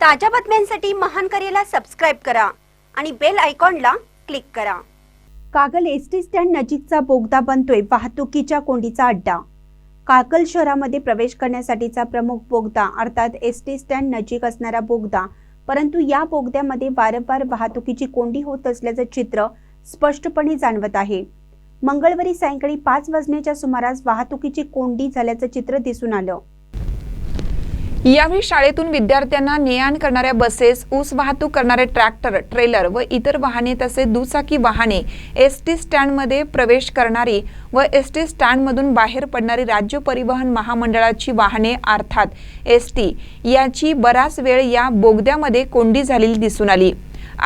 ताज्या बातम्यांसाठी महान करेला सबस्क्राईब करा आणि बेल आयकॉनला क्लिक करा. कागल एस टी स्टँड नजीकचा बोगदा बनतोय वाहतुकीच्या कोंडीचा अड्डा. कागल शहरामध्ये प्रवेश करण्यासाठीचा प्रमुख बोगदा अर्थात एस टी स्टँड नजीक असणारा बोगदा. परंतु या बोगद्यामध्ये वारंवार वाहतुकीची कोंडी होत असल्याचं चित्र स्पष्टपणे जाणवत आहे. मंगळवारी सायंकाळी पाच वाजण्याच्या सुमारास वाहतुकीची कोंडी झाल्याचं चित्र दिसून आलं. यावेळी शाळेतून विद्यार्थ्यांना ने आण करणाऱ्या बसेस ऊस वाहतूक करणारे ट्रॅक्टर ट्रेलर व इतर वाहने तसे दुचाकी वाहने एस टी स्टँडमध्ये प्रवेश करणारी व एस टी स्टँडमधून बाहेर पडणारी राज्य परिवहन महामंडळाची वाहने अर्थात एस टी याची बराच वेळ या बोगद्यामध्ये कोंडी झालेली दिसून आली.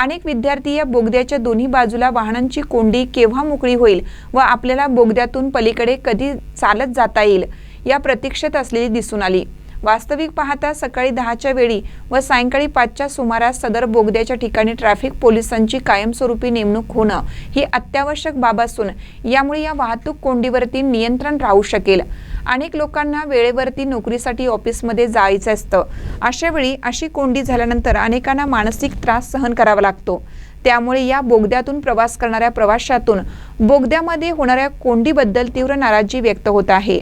अनेक विद्यार्थी या बोगद्याच्या दोन्ही बाजूला वाहनांची कोंडी केव्हा मोकळी होईल व आपल्याला बोगद्यातून पलीकडे कधी चालत जाता येईल या प्रतीक्षेत असलेली दिसून आली. वास्तविक पाहता सकाळी दहाच्या वेळी व सायंकाळी पाचच्या सुमारास सदर बोगद्याच्या ठिकाणी ट्रॅफिक पोलिसांची कायमस्वरूपी नेमणूक होणं ही अत्यावश्यक बाब असून यामुळे या वाहतूक कोंडीवरती नियंत्रण राहू शकेल. अनेक लोकांना वेळेवरती नोकरीसाठी ऑफिसमध्ये जायचं असतं. अशा वेळी अशी कोंडी झाल्यानंतर अनेकांना मानसिक त्रास सहन करावा लागतो. त्यामुळे या बोगद्यातून प्रवास करणाऱ्या प्रवाशातून बोगद्यामध्ये होणाऱ्या कोंडीबद्दल तीव्र नाराजी व्यक्त होत आहे.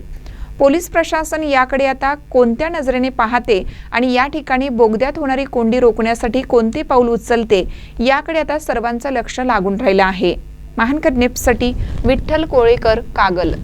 पोलीस प्रशासन याकडे आता कोणत्या नजरेने पाहते आणि या ठिकाणी बोगद्यात होणारी कोंडी रोखण्यासाठी कोणते पाऊल उचलते याकडे आता सर्वांचं लक्ष लागून राहिलं आहे. महानकर नेपसाठी विठ्ठल कोळेकर कागल.